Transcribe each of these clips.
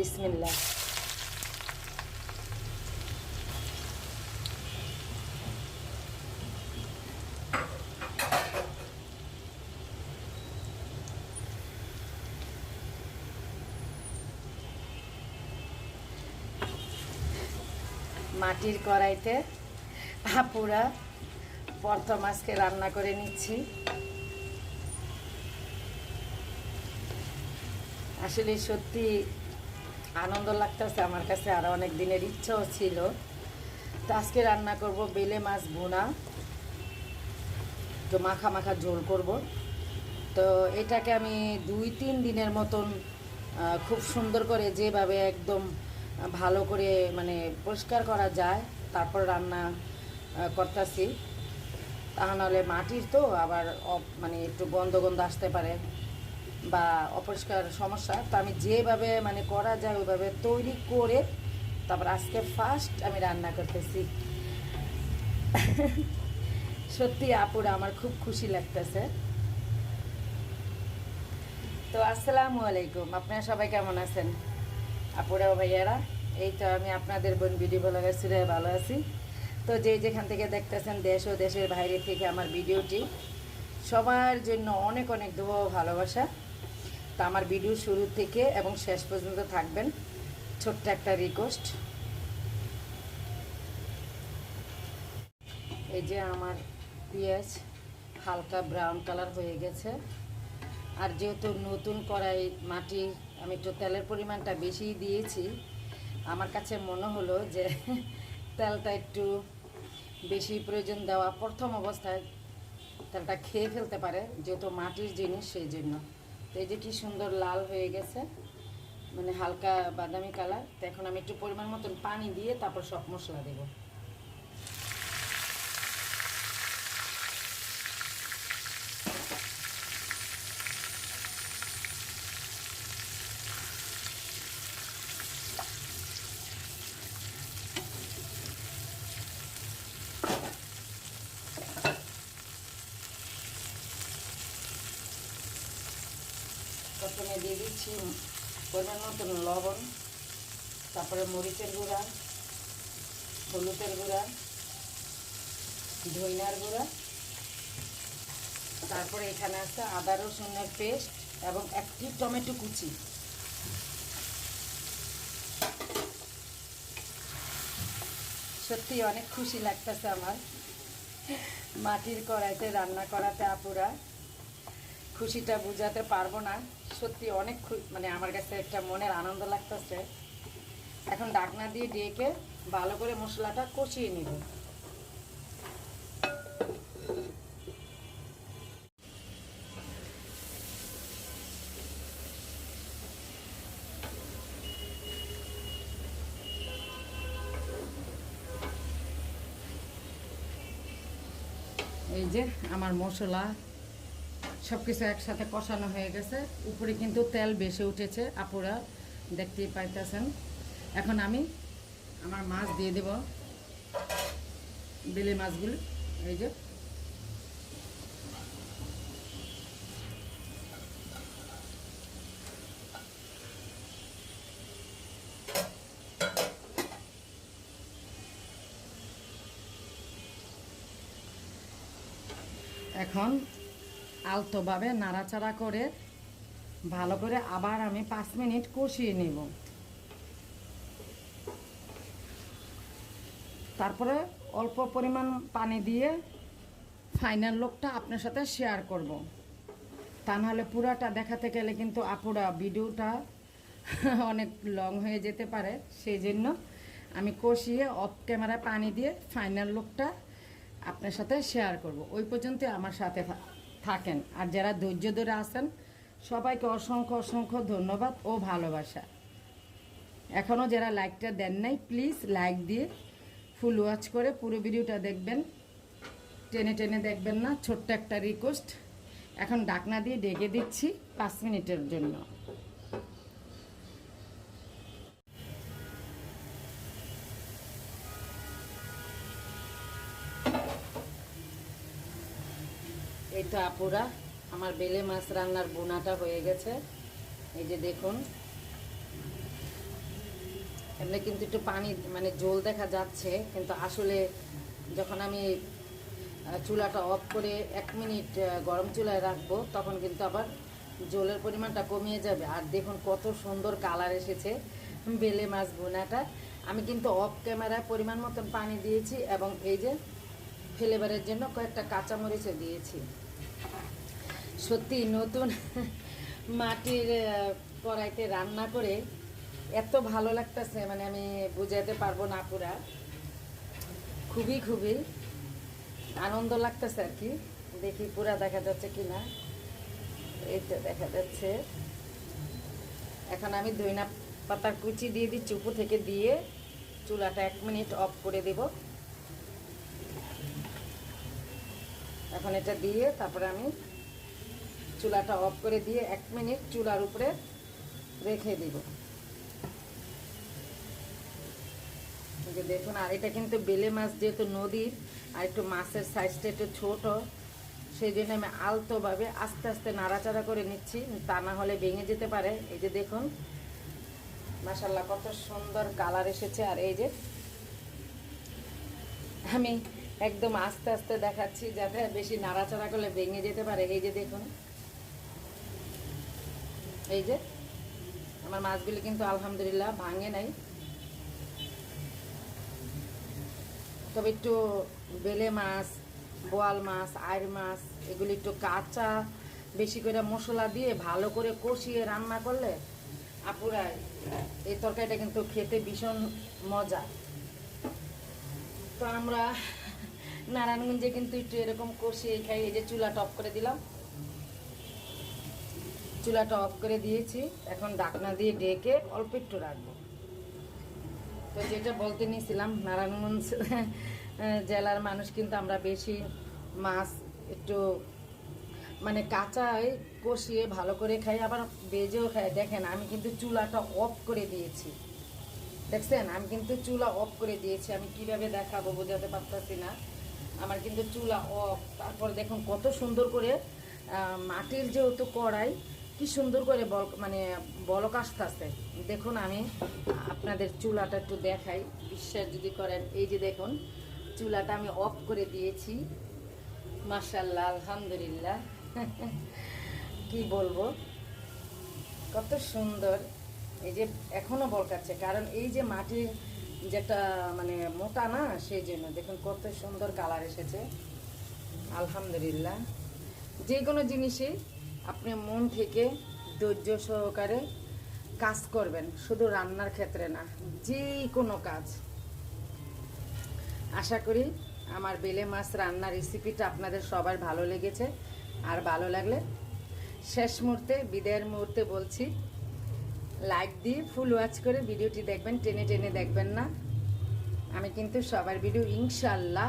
বিসমিল্লা মাটির কড়াইতে আপুরা পর্তা মাছকে রান্না করে নিচ্ছি। আসলে সত্যি আনন্দ লাগতেছে, আমার কাছে আর অনেক দিনের ইচ্ছাও ছিল। তো আজকে রান্না করব বেলে মাছ ভুনা। তো মাখা মাখা ঝোল করব। তো এটাকে আমি দুই তিন দিনের মতন খুব সুন্দর করে যেভাবে একদম ভালো করে মানে পরিষ্কার করা যায়, তারপর রান্না করতেছি। তা নাহলে মাটির তো আবার মানে একটু গন্ধ গন্ধ আসতে পারে। বা অপরিষ্কার সমস্যা, তো আমি যেভাবে মানে করা যায় ওইভাবে তৈরি করে তারপর আজকে ফার্স্ট আমি রান্না করতেছি। সত্যি আপুরা আমার খুব খুশি লাগতেছে। তো আসসালামু আলাইকুম, আপনারা সবাই কেমন আছেন? আপুরা ভাইয়ারা, এই তো আমি আপনাদের বোন ভিডিও ব্লগার সুরে ভালো আছি। তো যে যেখান থেকে দেখতেছেন দেশ ও দেশের বাইরে থেকে আমার ভিডিওটি, সবার জন্য অনেক অনেক দোয়া ভালোবাসা। তো আমার ভিডিও শুরু থেকে এবং শেষ পর্যন্ত থাকবেন। ছোট্ট একটা রিকোয়েস্ট এই যে আমার পেঁয়াজ হালকা ব্রাউন কালার হয়ে গেছে। আর যেহেতু নতুন কড়াই মাটি, আমি একটু তেলের পরিমাণটা বেশি দিয়েছি, আমার কাছে মনে হলো যে তেলটা একটু বেশি প্রয়োজন দেওয়া প্রথম অবস্থায় তেলটা খেয়ে ফেলতে পারে, যেহেতু মাটির জিনিস সেই জন্য। তো এই যে কি সুন্দর লাল হয়ে গেছে মানে হালকা বাদামি কালার। তো এখন আমি একটু পরিমাণ মতন পানি দিয়ে তারপর সব মশলা দেবো। প্রথমে দিয়ে দিচ্ছি পরিমাণ মতন লবণ, তারপরে মরিচের গুঁড়া, হলুদের গুঁড়া, ধইনার গুঁড়া, তারপরে এখানে আছে আদা রসুনের পেস্ট এবং একটি টমেটো কুচি। সত্যি অনেক খুশি লাগতেছে আমার। মাটির কড়াইতে রান্না করাতে আপুরা। খুশিটা বোঝাতে পারব না। সত্যি অনেক মানে আমার কাছে একটা মনের আনন্দ লাগতেছে। এখন ডাকনা দিয়ে ডেকে ভালো করে মশলাটা কষিয়ে নিব। এই যে আমার মশলা সব কিছু একসাথে কষানো হয়ে গেছে। উপরে কিন্তু তেল বেশি উঠেছে, আপুরা দেখতেই পাইতেছেন। এখন আমি আমার মাছ দিয়ে দেব। বেলে মাছগুলো, এই যে। এখন আলতোভাবে নাড়াচাড়া করে ভালো করে আবার আমি পাঁচ মিনিট কষিয়ে নেব। তারপরে অল্প পরিমাণ পানি দিয়ে ফাইনাল লোকটা আপনার সাথে শেয়ার করব। তা নাহলে পুরাটা দেখাতে গেলে কিন্তু আপুরা ভিডিওটা অনেক লং হয়ে যেতে পারে। সেই জন্য আমি কষিয়ে অফ ক্যামেরায় পানি দিয়ে ফাইনাল লোকটা আপনার সাথে শেয়ার করব। ওই পর্যন্ত আমার সাথে থাকেন। আর যারা ধৈর্য ধরে আছেন, সবাইকে অসংখ্য অসংখ্য ধন্যবাদ ও ভালোবাসা। এখনও যারা লাইকটা দেন নাই প্লিজ লাইক দিয়ে ফুল ওয়াচ করে পুরো ভিডিওটা দেখবেন। টেনে টেনে দেখবেন না, ছোট্ট একটা রিকোয়েস্ট এখন ডাকনা দিয়ে ডেকে দিচ্ছি পাঁচ মিনিটের জন্য। তো আপুরা, আমার বেলে মাছ রান্নার বোনাটা হয়ে গেছে। এই যে দেখুন। এমনি কিন্তু একটু পানি মানে জল দেখা যাচ্ছে, কিন্তু আসলে যখন আমি চুলাটা অফ করে এক মিনিট গরম চুলায় রাখব, তখন কিন্তু আবার জলের পরিমাণটা কমিয়ে যাবে। আর দেখুন কত সুন্দর কালার এসেছে বেলে মাছ বোনাটা। আমি কিন্তু অফ ক্যামেরায় পরিমাণ মতন পানি দিয়েছি এবং এই যে ফ্লেভারের জন্য কয়েকটা কাঁচামরিচও দিয়েছি। সত্যি নতুন মাটির কড়াইতে রান্না করে এত ভালো লাগতেছে মানে আমি বুঝাতে পারব না পুরা। খুবই খুবই আনন্দ লাগতেছে আর কি। দেখি পুরা দেখা যাচ্ছে কি না এই তো দেখা যাচ্ছে। এখন আমি ধইনা পাতার কুচি দিয়ে দিচ্ছি, উপর থেকে দিয়ে চুলাটা এক মিনিট অফ করে দেব। এখন এটা দিয়ে তারপরে আমি চুলাটা অফ করে দিয়ে এক মিনিট চুলার উপরে রেখে দিব। দেখুন, আর এটা কিন্তু বেলে মাছ যেহেতু নদীর, আর একটু মাছের সাইজটা একটু ছোট সেই জন্য আমি আলতোভাবে আস্তে আস্তে নাড়াচাড়া করে নিচ্ছি, তা না হলে ভেঙে যেতে পারে। এই যে দেখুন মাসাল্লাহ কত সুন্দর কালার এসেছে। আর এই যে আমি একদম আস্তে আস্তে দেখাচ্ছি, যাতে বেশি নাড়াচাড়া করলে ভেঙে যেতে পারে। এই যে দেখুন এই যে, আমার মাছগুলি কিন্তু আলহামদুলিল্লাহ ভাঙে নাই। তবে একটু বেলে মাছ, বোয়াল মাছ আইর মাছ, এগুলি একটু কাঁচা, বেশি করে মশলা দিয়ে ভালো করে কষিয়ে রান্না করলে আপুরা এই তরকারিটা কিন্তু খেতে ভীষণ মজা। তো আমরা নারায়ণগঞ্জে কিন্তু একটু এরকম কষিয়ে খাই এই যে চুলা টপ করে দিলাম। চুলাটা অফ করে দিয়েছি। এখন ডাকনা দিয়ে ডেকে অল্প একটু রাখব। তো যেটা বলতে নিয়েছিলাম, নারায়ণগঞ্জ জেলার মানুষ কিন্তু আমরা বেশি মাছ একটু মানে কাঁচায় কষিয়ে ভালো করে খাই, আবার বেজেও খাই। দেখেন, আমি কিন্তু চুলাটা অফ করে দিয়েছি। দেখছেন? আমি কিন্তু চুলা অফ করে দিয়েছি। আমি কীভাবে দেখাবো বোঝাতে পারতেছি না। আমার কিন্তু চুলা অফ। তারপর দেখুন, কত সুন্দর করে মাটির যেহেতু কড়াই কি সুন্দর করে বল মানে বলক আসতেছে। দেখুন আমি আপনাদের চুলাটা একটু দেখাই, বিশ্বাস যদি করেন। এই যে দেখুন, চুলাটা আমি অফ করে দিয়েছি। মার্শাল্লাহ আলহামদুলিল্লাহ। কি বলব? কত সুন্দর। এই যে এখনও বলকাচ্ছে, কারণ এই যে মাটির যেটা মানে মোটা না, সেই জন্য। দেখুন, কত সুন্দর কালার এসেছে। আলহামদুলিল্লাহ। যে কোনো জিনিসই আপনি মন থেকে ধৈর্য সহকারে কাজ করবেন, শুধু রান্নার ক্ষেত্রে না যে কোনো কাজ। আশা করি আমার বেলে মাছ রান্নার রেসিপিটা আপনাদের সবার ভালো লেগেছে। আর ভালো লাগলে শেষ মুহূর্তে, বিদায়ের মুহূর্তে বলছি লাইক দিয়ে ফুল ওয়াচ করে ভিডিওটি দেখবেন, টেনে টেনে দেখবেন না। আমি কিন্তু সবার ভিডিও ইনশাল্লাহ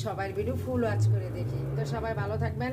সবার ভিডিও ফুল ওয়াচ করে দেখি। তো সবাই ভালো থাকবেন।